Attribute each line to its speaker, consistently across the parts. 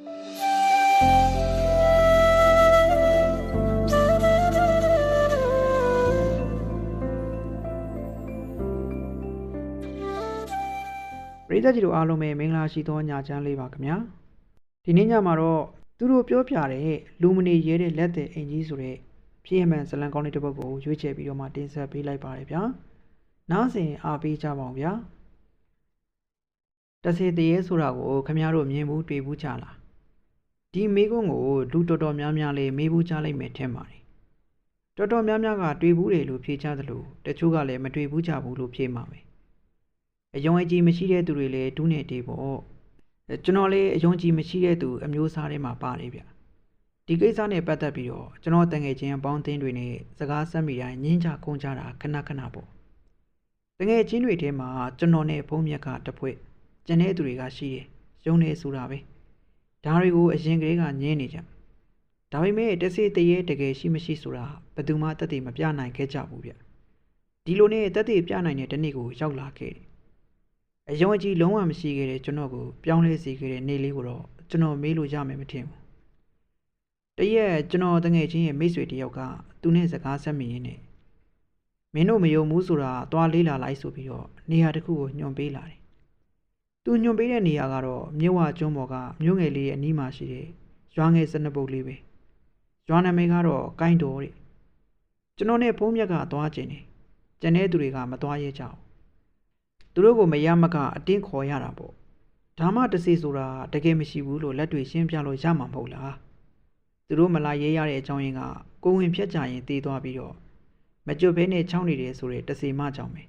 Speaker 1: ပရိသတ်ကြီးတို့အားလုံးပဲမင်္ဂလာရှိသောညချမ်းလေးပါခင်ဗျာဒီနေ့ညမှာတော့သူတို့ပြောပြတဲ့လူမနေရဲတဲ့လက်တဲ့အင်ကြီးဆိုတဲ့ဖြစ်မှန်ဇလံကောင်းလေးတစ်ပုဒ်ကိုရွေးချယ်ပြီးတော့မှတင်ဆက်ပေးလိုက်ပါတယ်ဗျာနားဆင်အားပေးကြပါအောင်ဗျာတစေတရေဆိုတာကိုခင်ဗျားတို့မြင်ဘူးတွေ့ဘူးကြလား ဒီမိကုန်းကိုလူတော်တော်များများလေးမေးဘူးကြလိုက်မယ်ထင်ပါတယ်တော်တော်များများကတွေ့ဘူးတယ်လို့ဖြေချသလိုတချို့ကလည်းမတွေ့ဘူးကြဘူးလို့ဖြေမှာပဲအယုံအကြည်မရှိတဲ့သူတွေလည်းဒူးနေတေးပေါ့အဲကျွန်တော်လည်းအယုံကြည်မရှိတဲ့သူအမျိုးအစားထဲမှာပါတယ်ဗျဒီကိစ္စနဲ့ပတ်သက်ပြီးတော့ကျွန်တော်တငယ်ချင်းအပေါင်းအသင်းတွေနဲ့စကားဆက်မိတိုင်းညင်းချခုံကြတာခဏခဏပေါ့တငယ်ချင်းတွေထဲမှာကျွန်တော်နဲ့ဘုံမြက်ကတစ်ဖွဲ့ကျန်တဲ့သူတွေကရှိတယ်ရုံနေဆိုတာပဲ ဒါတွေကိုအရင်ကလေးကညင်းနေကြဒါပေမဲ့တစေတရေတကယ်ရှိမရှိဆိုတာဘယ်သူမှတက်တည်မပြနိုင်ခဲ့ကြဘူးဗျဒီလိုနဲ့တက်တည်ပြနိုင်တဲ့တနေ့ကိုရောက်လာခဲ့တယ်အယုံအကြည်လုံးဝမရှိခဲ့တဲ့ကျွန်တော်ကိုပြောင်းလဲစေခဲ့တဲ့နေ့လေးကိုတော့ကျွန်တော်မေးလို့ရမယ်မထင်ဘူး။တရက်ကျွန်တော်တငယ်ချင်းရဲ့မိတ်ဆွေတစ်ယောက်ကသူနဲ့စကားဆက်မိရင်းနဲ့မင်းတို့မယုံဘူးဆိုတာသွားလေးလာလိုက်ဆိုပြီးတော့နေရာတစ်ခုကိုညွှန်ပေးလာတယ်။ သူညွှန်ပေးတဲ့နေရာကတော့မြို့ဝကျွန်းပေါ်ကမြို့ငယ်လေးရဲ့အနီးမှာရှိတဲ့ရွာငယ်စနပုတ်လေးပဲ။ရွာနာမည်ကတော့ကိုင်းတော်တဲ့။ကျွန်တော်နဲ့ဖုံးမြက်ကသွားကျင်တယ်။ကျန်တဲ့သူတွေကမသွားရဲကြဘူး။သူတို့ကိုမရမကအတင်းခေါ်ရတာပေါ့ဒါမှတစီဆိုတာတကယ်မရှိဘူးလို့လက်တွေရှင်းပြလို့ရမှာမဟုတ်လားသူတို့မလာရဲရတဲ့အကြောင်းရင်းကကိုဝင်ဖြတ်ကြရင်တည်သွားပြီးတော့မကြွဘဲနဲ့ချောင်းနေတယ်ဆိုတဲ့တစီမကြောင့်ပဲ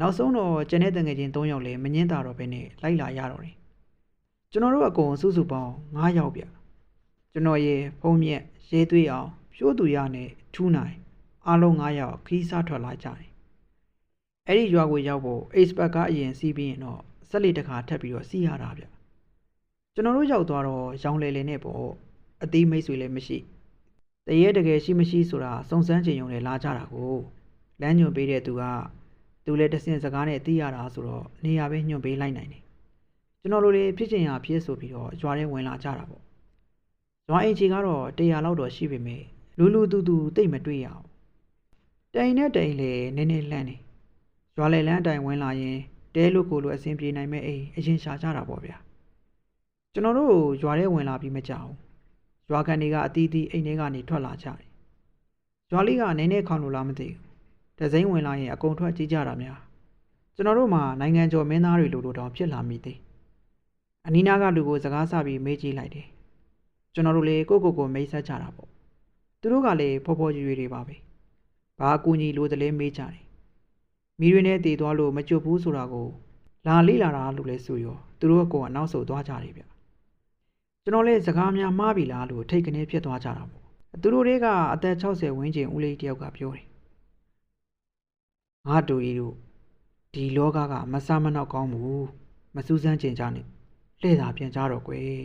Speaker 1: နောက်ဆုံးတော့ကျန်တဲ့တငယ်ချင်း၃ယောက်လည်းမငင်းတာတော့ဘဲနဲ့လိုက်လာရတော့တယ်ကျွန်တော်တို့အကုန်စုစုပေါင်း9ယောက်ဗျကျွန်တော်ရဲ့ဖုံးမြက်ရဲသွေးအောင်ဖြိုးသူရနဲ့ထူးနိုင်အားလုံး9ယောက်ခီးစားထွက်လာကြတယ်အဲ့ဒီရွာကိုရောက်ဖို့ expert ကအရင်စီးပြီးရင်တော့ဆက်လက်တစ်ခါထပ်ပြီးတော့စီးရတာဗျကျွန်တော်တို့ရောက်သွားတော့ရောင်လေလေနဲ့ပေါ့အသေးမိတ်ဆွေလည်းမရှိတရေတကယ်ရှိမရှိဆိုတာစုံစမ်းချင်ုံနဲ့လာကြတာကိုလမ်းညွှန်ပေးတဲ့သူက သူလည်းတစင်စကားနဲ့သိရတာဆိုတော့နေရာပဲညွှန်ပေးလိုက်နိုင်တယ်ကျွန်တော်တို့လည်းဖြစ်ချင်ရဖြစ်ဆိုပြီးတော့ရွာထဲဝင်လာကြတာပေါ့ရွာအိမ်ကြီးကတော့100လောက်တော့ရှိပေမဲ့လူလူတူတူတိတ်မတွေ့ရအောင်တိုင်နဲ့တိုင်လေနည်းနည်းလှမ်းနေရွာလေလန်းအတိုင်ဝင်လာရင်တဲလို့ကိုလို့အဆင်ပြေနိုင်မဲ့အိမ်အရင်ရှာကြတာပေါ့ဗျာကျွန်တော်တို့ရွာထဲဝင်လာပြီးမကြောက်ဘူးရွာကန်တွေကအတီးတီးအိမ်ထဲကနေထွက်လာကြတယ်ရွာလေးကနည်းနည်းခေါင်လို့လားမသိဘူး ဒဇိန်ဝင်လာရင်အကုန်ထွက်ကြည့်ကြတာများကျွန်တော်တို့မှာနိုင်ငံကျော်မင်းသားတွေလိုလိုတောင်ဖြစ်လာမိသေးအနီးနားကလူကိုစကားဆပြီးမေးကြည့်လိုက်တယ်ကျွန်တော်တို့လေကိုကိုကိုမိတ်ဆက်ကြတာပေါ့သူတို့ကလည်းဖော်ဖော်ရွရွတွေပါပဲဘာအကူအညီလိုတလဲမေးကြတယ်မိရင်းနဲ့တည်သွားလို့မကြွဘူးဆိုတာကိုလာလေးလာတာလို့လဲဆိုရောသူတို့ကနောက်ဆုတ်သွားကြတယ်ဗျကျွန်တော်လည်းစကားများမှားပြီလားလို့ထိတ်ကနေဖြစ်သွားကြတာပေါ့သူတို့တွေကအသက်60ဝန်းကျင်ဦးလေးတယောက်ကပြောတယ် ငါတူကြီးတို့ဒီလောကကမဆမနောက်ကောင်းဘူးမစူးစမ်းကျင်ကြနဲ့လှည့်သာပြန်ကြတော့ကွယ်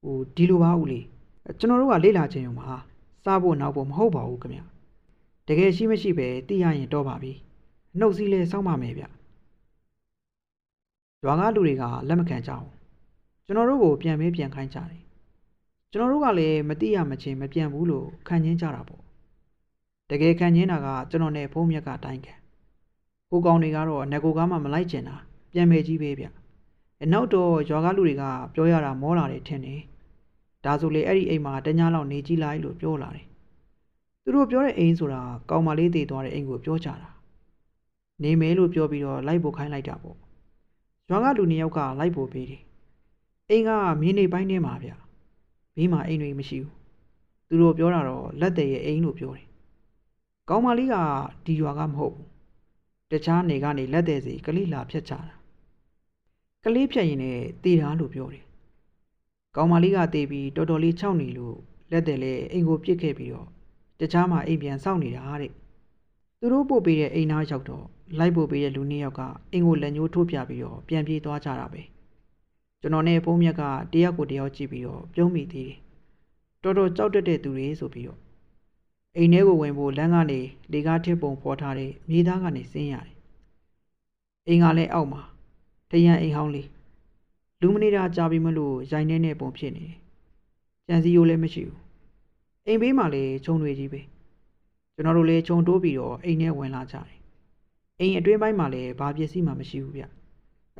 Speaker 1: ဟိုဒီလိုပါဦးလေးကျွန်တော်တို့ကလေ့လာခြင်းရုံပါစားဖို့နောက်ဖို့မဟုတ်ပါဘူးခင်ဗျတကယ်ရှိမရှိပဲသိရရင်တော့ပါပြီနှုတ်စည်းလဲစောင်းပါမယ်ဗျရွာကလူတွေကလက်မခံကြဘူးကျွန်တော်တို့ကိုပြန်မေးပြန်ခိုင်းကြတယ်ကျွန်တော်တို့ကလည်းမတိရမချင်းမပြန်ဘူးလို့ခံရင်းကြတာပေါ့ တကယ်ခံရင်းတာကကျွန်တော်နဲ့ဖုံးမြက်ကတိုင်းခံကိုကောင်တွေကတော့ငကိုကားမှမလိုက်ကျင်တာပြန်မေကြီးပဲဗျအနောက်တော့ရွာကလူတွေကပြောရတာမောလာတယ်ထင်တယ်ဒါဆိုလေအဲ့ဒီအိမ်မှာတညလောက်နေကြည့်လိုက်လို့ပြောလာတယ်သူတို့ပြောတဲ့အိမ်ဆိုတာကောင်မလေးတည်သွားတဲ့အိမ်ကိုပြောကြတာနေမယ်လို့ပြောပြီးတော့လိုက်ပို့ခိုင်းလိုက်တာပေါ့ရွာကလူနှစ်ယောက်ကလိုက်ပို့ပေးတယ်အိမ်ကမြင်းနေပိုင်းထဲမှာဗျဘေးမှာအိမ်တွေမရှိဘူးသူတို့ပြောတာတော့လက်တည်ရဲ့အိမ်လို့ပြောတယ် ကောင်းမလေးကဒီရွာကမဟုတ်ဘူးတခြားနေကနေလက်တည်စီကလေးလာဖြတ်ချတာကလေးဖြတ်ရင်လည်းတည်တာလို့ပြောတယ်ကောင်းမလေးကတည်ပြီးတော်တော်လေးခြောက်နေလို့လက်တည်လည်းအိမ်ကိုပြစ်ခဲ့ပြီးတော့တခြားမှာအိမ်ပြန်စောင့်နေတာတဲ့သူတို့ပို့ပေးတဲ့အိမ်သားရောက်တော့လိုက်ပို့ပေးတဲ့လူနှစ်ယောက်ကအိမ်ကိုလက်ညှိုးထိုးပြပြီးတော့ပြန်ပြေးသွားကြတာပဲကျွန်တော်နဲ့ဖုံးမြက်ကတယောက်ကိုတယောက်ကြည့်ပြီးတော့ပြုံးမိသေးတယ်တော်တော်ကြောက်တတ်တဲ့သူတွေဆိုပြီးတော့ အိမ်ထဲကိုဝင်ဖို့လမ်းကနေလေကားထစ်ပုံဖော်ထားတဲ့မြေသားကနေဆင်းရတယ်အိမ်ကလည်းအောက်မှာတရံအိမ်ဟောင်းလေးလူမနေတာကြာပြီမလို့ရိုင်နေနဲ့ပုံဖြစ်နေတယ်ကြံစည်ရိုးလည်းမရှိဘူးအိမ်ဘေးမှာလည်းခြုံတွေကြီးပဲကျွန်တော်တို့လည်းခြုံတိုးပြီးတော့အိမ်ထဲဝင်လာကြတယ်အိမ်အတွင်းပိုင်းမှာလည်းဘာပစ္စည်းမှမရှိဘူးဗျ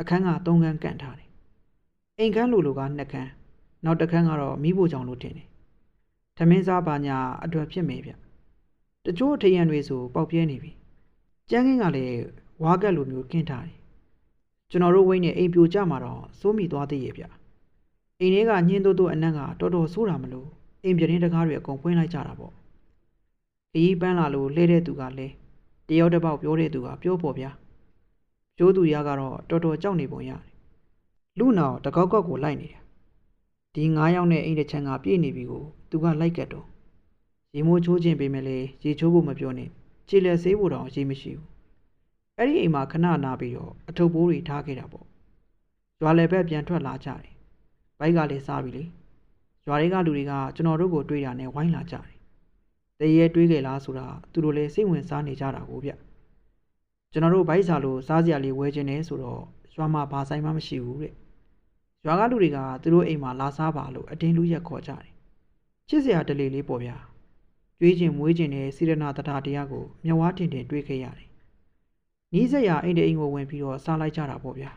Speaker 1: အခန်းက၃ခန်းကန့်ထားတယ်အိမ်ခန်းလိုလိုက၂ခန်းနောက်တစ်ခန်းကတော့မိဖို့ကြောင့်လို့ထင်တယ်ထမင်းစားပါညာအတွက်ဖြစ်မယ်ဗျ တချို့ထရံတွေဆိုပေါက်ပြဲနေပြီကျန်းကင်းကလည်းဝါကက်လိုမျိုးကင်းထားတယ်ကျွန်တော်တို့ဝိတ်နဲ့အိမ်ပြိုကျမှာတော့စိုးမိသွားသေးရဲ့ဗျအိမ်ထဲကညင်းတိုးတိုးအနက်ကတော်တော်ဆိုးတာမလို့အိမ်ပြတင်းတကားတွေအကုန်ပွင့်လိုက်ကြတာပေါ့ခရီးပန်းလာလို့လှဲတဲ့သူကလည်းတယောက်တစ်ပေါက်ပြောတဲ့သူကပြောပေါ်ဗျာကျိုးသူရကတော့တော်တော်ကြောက်နေပုံရတယ်လူ nào တကောက်ကောက်ကိုလိုက်နေတာဒီ9ယောက်နဲ့အိမ်တစ်ချမ်းကပြည့်နေပြီကိုသူကလိုက်ကတ်တော့ ရေမိုးချိုးခြင်းပေးမယ်လေရေချိုးဖို့မပြောနဲ့ခြေလက်ဆေးဖို့တောင်ရေမရှိဘူးအဲ့ဒီအိမ်မှာခဏနာပြီးတော့အထုပ်ပိုးတွေထားခဲ့တာပေါ့ရွာလည်းပဲပြန်ထွက်လာကြတယ်ဘိုက်ကလည်းစားပြီလေရွာတွေကလူတွေကကျွန်တော်တို့ကိုတွေ့တာနဲ့ဝိုင်းလာကြတယ်တရေတွေးခဲ့လားဆိုတာသူတို့လည်းစိတ်ဝင်စားနေကြတာကိုဗျကျွန်တော်တို့ဘိုက်စာလို့စားစရာလေးဝယ်ခြင်းနဲ့ဆိုတော့ရွာမှာဘာဆိုင်မှမရှိဘူးတဲ့ရွာကလူတွေကသူတို့အိမ်မှာလာစားပါလို့အတင်းလူရက်ခေါ်ကြတယ်ချစ်စရာတလေလေးပေါ့ဗျာ ကြွေးခြင်းမွေးခြင်းနဲ့စိရနာတထာတရားကိုမြဝါတင်တင်တွေးခဲ့ရတယ်နီးစက်ရအိမ်တအိမ်ကိုဝင်ပြီးတော့စားလိုက်ကြတာပေါ့ဗျာ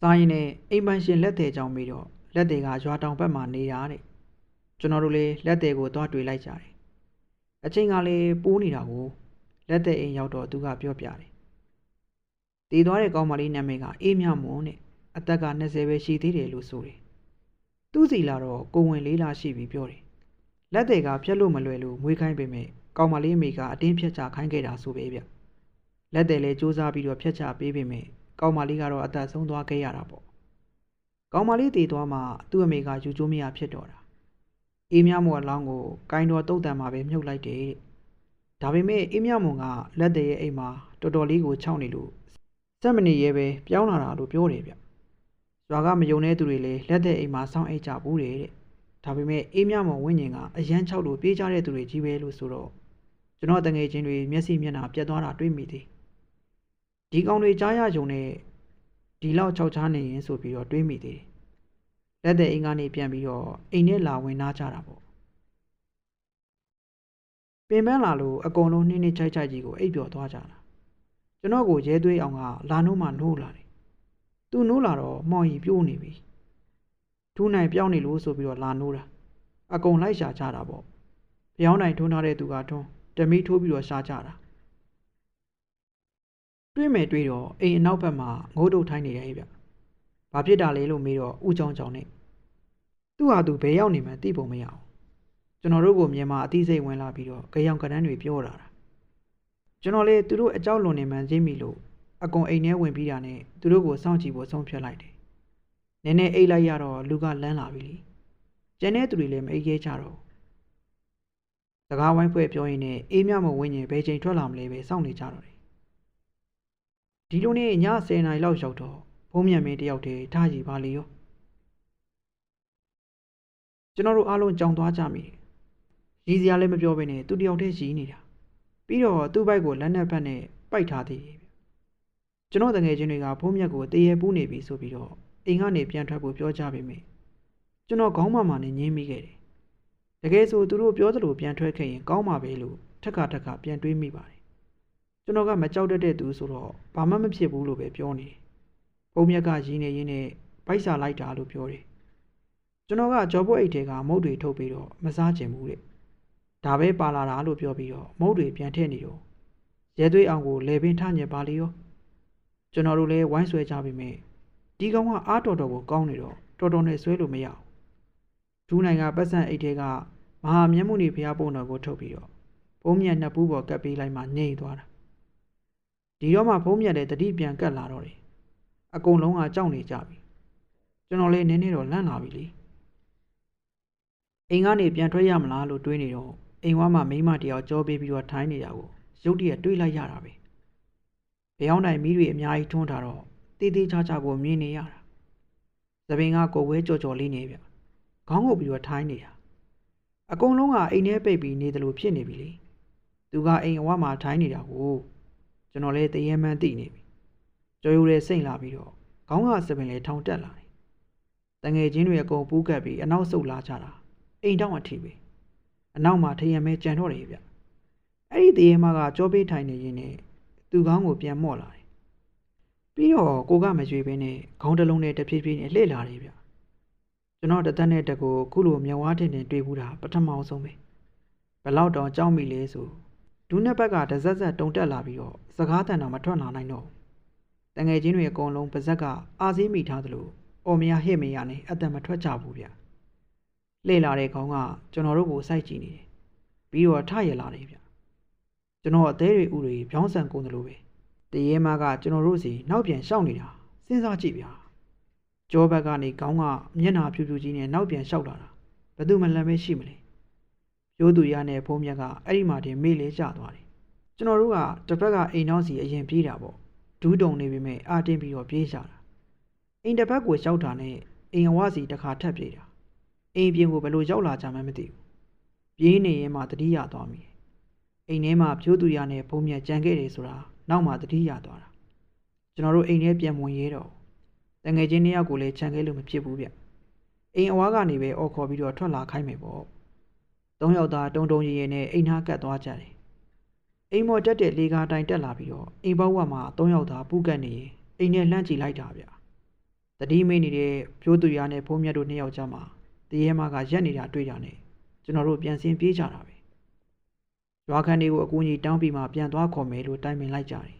Speaker 1: စားရင်လည်းအိမ်ပန်ရှင်လက်သေးကြောင်ပြီးတော့လက်သေးကရွာတောင်ဘက်မှာနေတာတဲ့ကျွန်တော်တို့လည်းလက်သေးကိုသွားတွေ့လိုက်ကြတယ်အချိန်ကလည်းပိုးနေတာကိုလက်သေးအိမ်ရောက်တော့သူကပြောပြတယ်တည်သွားတဲ့ကောင်းမလေးနာမည်ကအေးမြမွန်တဲ့အသက်က20ပဲရှိသေးတယ်လို့ဆိုတယ်သူ့စီလာတော့ကိုဝင်လေးလာရှိပြီးပြောတယ် လက်သေးကဖြက်လို့မလွယ်လို့မွေးခိုင်းပေမဲ့ကောင်းမလေးအမေကအတင်းဖြက်ချခိုင်းခဲ့တာဆိုပဲဗျလက်တယ်လည်းစူးစမ်းပြီးတော့ဖြတ်ချပေးပေမဲ့ကောင်းမလေးကတော့အသက်ဆုံးသွားခဲ့ရတာပေါ့ကောင်းမလေးတည်သွားမှသူ့အမေကယူကျိုးမရဖြစ်တော့တာအေးမြမော်အလောင်းကိုကိုင်းတော်တုတ်တန်မှာပဲမြုပ်လိုက်တယ်တဲ့ဒါပေမဲ့အေးမြမုံကလက်တယ်ရဲ့အိမ်မှာတော်တော်လေးကိုခြောက်နေလို့စက်မနေရဲပဲပြောင်းလာတာလို့ပြောတယ်ဗျရွာကမယုံတဲ့သူတွေလည်းလက်တဲ့အိမ်မှာစောင့်အိတ်ကြဘူးတဲ့ ဒါပေမဲ့အေးမြမုံဝင်းကျင်ကအရန်ခြောက်လို့ပြေးကြတဲ့သူတွေကြီးပဲလို့ဆိုတော့ကျွန်တော်တငယ်ချင်းတွေမျက်စိမျက်နှာပြတ်သွားတာတွေ့မိသေးဒီကောင်တွေကြားရကြုံနဲ့ဒီလောက်ခြောက်ချားနေရင်ဆိုပြီးတော့တွေးမိသေးတယ်လက်တဲ့အိမ်ကနေပြန်ပြီးတော့အိမ်နဲ့လာဝင်နာကြတာပေါ့ပင်ပန်းလာလို့အကုန်လုံးနှင်းနှင်းချိုက်ချိုက်ကြီးကိုအိပ်ပျော်သွားကြတာကျွန်တော်ကိုရဲသွေးအောင်ကလာနိုးမှနိုးလာတယ်သူနိုးလာတော့မောင်ရီပြိုးနေပြီ ထူးနိုင်ပြောင်းနေလို့ဆိုပြီးတော့လာနိုးတာအကုန်လိုက်ရှာကြတာပေါ့ဖျောင်းနိုင်ထွန်းထားတဲ့သူကထွန်းတမီးထိုးပြီးတော့ရှာကြတာတွေးမယ်တွေးတော့အိမ်အနောက်ဘက်မှာငိုးတုတ်ထိုင်းနေတယ်ဗျ။ဘာဖြစ်တာလဲလို့မေးတော့ဥချောင်းချောင်းနဲ့သူ့ဟာသူဘယ်ရောက်နေမှန်းသိပုံမရအောင်။ကျွန်တော်တို့ကိုမြန်မာအသိစိတ်ဝင်လာပြီးတော့ကြောင်ကနန်းတွေပြောတာတာ။ကျွန်တော်လေသူတို့အကြောက်လွန်နေမှန်းသိမိလို့အကွန်အိမ်ထဲဝင်ပြီးတာနဲ့သူတို့ကိုစောင့်ကြည့်ဖို့ဆုံးဖြတ်လိုက်တယ်။ နည်းနည်းအိတ်လိုက်ရတော့လူကလန်းလာပြီလေ။ကျန်တဲ့သူတွေလည်းမအိတ်ခဲကြတော့စကားဝိုင်းဖွဲ့ပြောရင်းနဲ့အေးမြမဝင်းရင်ဘယ်ချိန်ထွက်လာမလဲပဲစောင့်နေကြတော့တယ်ဒီလိုနဲ့ည10နာရီလောက်ရောက်တော့ဘုံမြန်မင်းတယောက်တည်းထားကြည့်ပါလေရောကျွန်တော်တို့အားလုံးကြောင်သွားကြမိတယ်ရည်စရာလည်းမပြောဘဲနဲ့သူတယောက်တည်းရည်နေတာပြီးတော့သူ့ဘိုက်ကိုလက်နဲ့ဖက်နဲ့ပိုက်ထားသေးတယ်ကျွန်တော်တငယ်ချင်းတွေကဘုံမြက်ကိုတရေပူးနေပြီဆိုပြီးတော့ အိမ်ကနေပြန်ထွက်ဖို့ပြောကြပေမဲ့ကျွန်တော်ခေါင်းမမာနဲ့ညင်းမိခဲ့တယ်တကယ်ဆိုသူတို့ပြောသလိုပြန်ထွက်ခဲ့ရင်ကောင်းမှာပဲလို့ထက်ခါထက်ခါပြန်တွေးမိပါတယ်ကျွန်တော်ကမကြောက်တတ်တဲ့သူဆိုတော့ဘာမှမဖြစ်ဘူးလို့ပဲပြောနေတယ်။ပုံမြက်ကရင်းနေရင်းနဲ့ဗိုက်စာလိုက်တာလို့ပြောတယ်။ကျွန်တော်ကကြောပွက်အိတ်ထဲကမုတ်တွေထုတ်ပြီးတော့မစားချင်ဘူးတဲ့။ဒါပဲပါလာတာလို့ပြောပြီးတော့မုတ်တွေပြန်ထည့်နေတော့ရဲသွေးအောင်ကိုလေပင်ထညက်ပါလေရော။ကျွန်တော်တို့လည်းဝိုင်းဆွဲကြပြီမဲ့ ဒီကောင်ကအားတော်တော်ကိုကောင်းနေတော့တော်တော်နဲ့ဆွဲလို့မရဘူး။ဒူးနိုင်ကပတ်စံအိတ်ထဲကမဟာမျက်မှုနေဖျားပုံတော်ကိုထုတ်ပြီးတော့ပုံမြက်နှစ်ပူးပေါ်ကပ်ပေးလိုက်မှငြိမ့်သွားတာဒီတော့မှဖုံးမြက်တဲ့တတိပြန်ကတ်လာတော့တယ်အကုန်လုံးကကြောက်နေကြပြီကျွန်တော်လေးနည်းနည်းတော့လန့်လာပြီလေအိမ်ကနေပြန်ထွက်ရမလားလို့တွေးနေတော့အိမ်ဝါမှာမိမတယောက်ကြောပေးပြီးတော့ထိုင်းနေတာကိုရုတ်တရက်တွေးလိုက်ရတာပဲဘယောင်းတိုင်မီးတွေအများကြီးထွန်းထားတော့ တေးသေးချာချာကိုမြင်နေရတာသပင်ကကိုဝဲကြော်ကြော်လေးနေဗျခေါင်းငုပ်ပြီးတော့ထိုင်းနေတာအကုန်လုံးကအိမ်ထဲပိတ်ပြီးနေတယ်လို့ဖြစ်နေပြီလေသူကအိမ်အဝမှာထိုင်းနေတာကိုကျွန်တော်လည်းတရေမှန်းသိနေပြီကြော်ယူတဲ့စိတ်လာပြီးတော့ခေါင်းကစပင်လေထောင်တက်လာတယ်တငယ်ချင်းတွေအကုန်ပူးကပ်ပြီးအနောက်ဆုတ်လာကြတာအိမ်တောင်အထိပဲအနောက်မှာထရံမဲကြံတော့တယ်ဗျအဲ့ဒီတရေမကကြောပေးထိုင်နေရင်းနဲ့သူကောင်းကိုပြန်မော့လာတယ် ပြီးတော့ကိုကမရွေဘဲနဲ့ခေါင်းတစ်လုံးနဲ့တဖြည်းဖြည်းနဲ့လှည့်လာတယ်ဗျကျွန်တော်တစ်သက်နဲ့တက်ကိုခုလိုမျက်ဝါးတင်တင်တွေ့ဘူးတာပထမအောင်ဆုံးပဲဘယ်လောက်တောင်ကြောက်မိလဲဆိုဒူးနှစ်ဘက်ကတစက်ဆက်တုံတက်လာပြီးတော့စကားတန်တော့မထွက်လာနိုင်တော့ဘူးတငယ်ချင်းတွေအကုန်လုံးပါဇက်ကအာစည်းမိထားသလိုအော်မရဟစ်မရနဲ့အတန်မထွက်ကြဘူးဗျလှည့်လာတဲ့ခေါင်းကကျွန်တော်တို့ကိုစိုက်ကြည့်နေတယ်ပြီးတော့ထရလာတယ်ဗျကျွန်တော်အသေးတွေဥတွေပြောင်းဆန်ကုန်တယ်လို့ပဲတ ရေမကကျွန်တော်တို့စီနောက်ပြန်ရှောက်နေတာစဉ်းစားကြည့်ဗျာကြောဘက်ကနေခေါင်းကမျက်နှာဖြူဖြူကြီးနဲ့နောက်ပြန်ရှောက်လာတာဘယ်သူမှလမ်းမရှိမလဲပြိုးသူရနဲ့ဖုံးမြက်ကအဲ့ဒီမှာတင်မေ့လေကျသွားတယ်ကျွန်တော်တို့ကတစ်ဖက်ကအိမ်နောက်စီအရင်ပြေးတာပေါ့ဒူးတုံနေပြီမဲ့အာတင်းပြီးတော့ပြေးကြတာအိမ်တစ်ဖက်ကိုရောက်တာနဲ့အိမ်အဝစီတစ်ခါထပ်ပြေးတာအိမ်ပြင်ကိုဘယ်လိုရောက်လာကြမှန်းမသိဘူးပြေးနေရင်မှတတိယသွားမိတယ်အိမ်ထဲမှာဖြိုးသူရနဲ့ဖုံးမြက်ကြံခဲ့တယ်ဆိုတာ နောက်မှတတိယသွားတာကျွန်တော်တို့အိမ်ထဲပြန်ဝင်ရဲတော့တငယ်ချင်းနှစ်ယောက်ကိုလည်းခြံခဲ့လို့မဖြစ်ဘူးဗျအိမ်အဝါကနေပဲအော်ခေါ်ပြီးတော့ထွက်လာခိုင်းမယ်ပေါ့သုံးယောက်သားတုံတုံရည်ရည်နဲ့အိမ်နာကတ်သွားကြတယ်အိမ်မော်တက်တဲ့လေကားတိုင်တက်လာပြီးတော့အိမ်ပေါက်ဝမှာသုံးယောက်သားပူကတ်နေရင်အိမ်နဲ့လှမ်းကြည့်လိုက်တာဗျတတိမိတ်နေတဲ့ဖြိုးသူရနဲ့ဖုံးမြတ်တို့နှစ်ယောက်ကြားမှာတရေမကရက်နေတာတွေ့တာနဲ့ကျွန်တော်တို့ပြန်စင်းပြေးကြတာပဲ ရွာခန်းတွေကိုအကူအညီတောင်းပြီးမှပြန်သွားခေါ်မယ်လို့တိုင်ပင်လိုက်ကြတယ်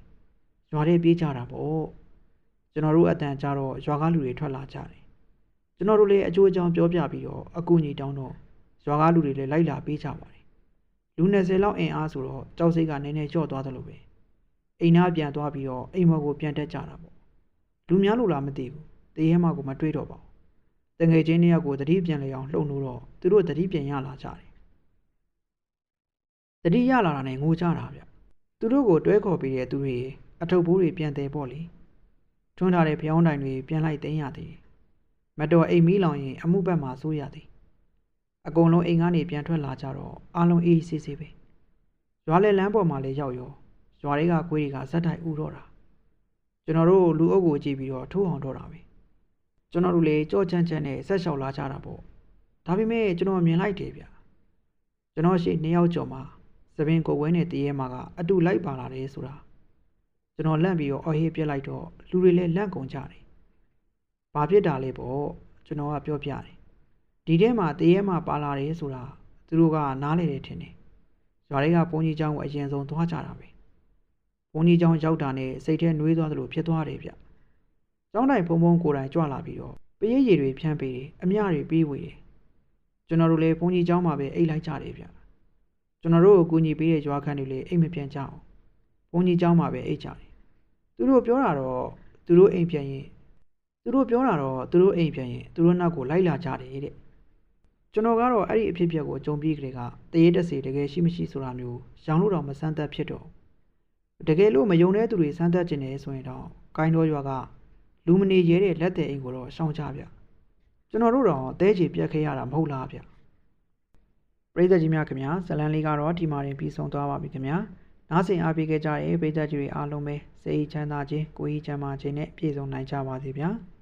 Speaker 1: ရွာထဲပြေးကြတာပေါ့ကျွန်တော်တို့အတန်ကြတော့ရွာကလူတွေထွက်လာကြတယ်ကျွန်တော်တို့လည်းအကျိုးအကြောင်းပြောပြပြီးတော့အကူအညီတောင်းတော့ရွာကလူတွေလည်းလိုက်လာပေးကြပါတယ်လူ20လောက်အင်အားဆိုတော့ကြောက်စိတ်ကနည်းနည်းကြော့သွားတယ်လို့ပဲအိမ်သားပြန်သွားပြီးတော့အိမ်မော်ကိုပြန်တက်ကြတာပေါ့လူများလို့လားမသိဘူးတရေမကိုမတွေးတော့ပါဘူးတငယ်ချင်းနှစ်ယောက်ကိုတတိပြန်လေအောင်လှုပ်လို့တော့သူတို့တတိပြန်ရလာကြတယ် တတိရလာတာနဲ့ငိုကြတာဗျသူတို့ကိုတွဲခေါ်ပေးတဲ့သူတွေအထုပ်ဘိုးတွေပြန်တယ်ပေါ့လေထွန်းထားတဲ့ဖျောင်းတိုင်တွေပြန်လိုက်သိမ်းရသည်မတော်အိမ်မီးလောင်ရင်အမှုဘက်မှာစိုးရသည်အကုန်လုံးအိမ်ကနေပြန်ထွက်လာကြတော့အားလုံးအေးအေးဆေးဆေးပဲရွာလေလမ်းပေါ်မှာလည်းရောက်ရောရွာတွေကခွေးတွေကဇက်တိုက်ဥတော့တာကျွန်တော်တို့လူအုပ်ကိုကြည့်ပြီးတော့ထိုးအောင်တော့တာပဲကျွန်တော်တို့လည်းကြော့ချမ်းချမ်းနဲ့ဆက်လျှောက်လာကြတာပေါ့ဒါပေမဲ့ကျွန်တော်မြင်လိုက်တယ်ဗျကျွန်တော်ရှိနှစ်ယောက်ကျော်မှာ သပင်ကိုဝဲနဲ့တရေမှာကအတူလိုက်ပါလာတယ်ဆိုတာကျွန်တော်လန့်ပြီးတော့အော်ဟေးပြက်လိုက်တော့လူတွေလည်းလန့်ကုန်ကြတယ်ဘာဖြစ်တာလဲပေါ့ကျွန်တော်ကပြောပြတယ်ဒီထဲမှာတရေမှာပါလာတယ်ဆိုတာသူတို့ကနားလေတယ်ထင်တယ်ရွာတွေကဘုန်းကြီးเจ้าကိုအရင်ဆုံးသွားကြတာပဲဘုန်းကြီးเจ้าရောက်တာနဲ့စိတ်ထဲနှွေးသွားသလိုဖြစ်သွားတယ်ဗျကျောင်းတိုင်ဖုံဖုံကိုယ်တိုင်ကြွလာပြီးတော့ပရိရည်တွေဖြန့်ပေးတယ်အမျှတွေပေးဝေတယ်ကျွန်တော်တို့လည်းဘုန်းကြီးเจ้าမှာပဲအိတ်လိုက်ကြတယ်ဗျ ကျွန်တော်တို့ကိုကူညီပေးတဲ့ရွာခန်းတွေလည်းအိတ်မပြန်ကြအောင်ဘုန်းကြီးเจ้าမှာပဲအိတ်ကြတယ်သူတို့ပြောတာတော့သူတို့အိမ်ပြန်ရင်သူတို့ပြောတာတော့သူတို့အိမ်ပြန်ရင်သူတို့နောက်ကိုလိုက်လာကြတယ်တဲ့ကျွန်တော်ကတော့အဲ့ဒီအဖြစ်အပျက်ကိုကြုံပြီးကြတဲ့ကတရေတက်စီတကယ်ရှိမရှိဆိုတာမျိုးရောင်လို့တော့မစမ်းသက်ဖြစ်တော့တကယ်လို့မယုံတဲ့သူတွေစမ်းသက်ကျင်တယ်ဆိုရင်တော့ကိုင်းတော်ရွာကလူမနေရဲတဲ့လက်တဲ့အိမ်ကိုတော့ရှောင်ကြဗျကျွန်တော်တို့တော့တဲချေပြက်ခဲရတာမဟုတ်လားဗျ ပရိသတ်ကြီးများခင်ဗျာဇလန်လေးကတော့ဒီမှာတင်ပြီးဆုံးသွားပါပြီခင်ဗျာနားဆင်အားပေးခဲ့ကြတဲ့ပရိသတ်ကြီးတွေအားလုံးပဲစိတ်ချမ်းသာခြင်းကိုယ်ကြီးချမ်းသာခြင်းနဲ့ပြည့်စုံနိုင်ကြပါစေဗျာ။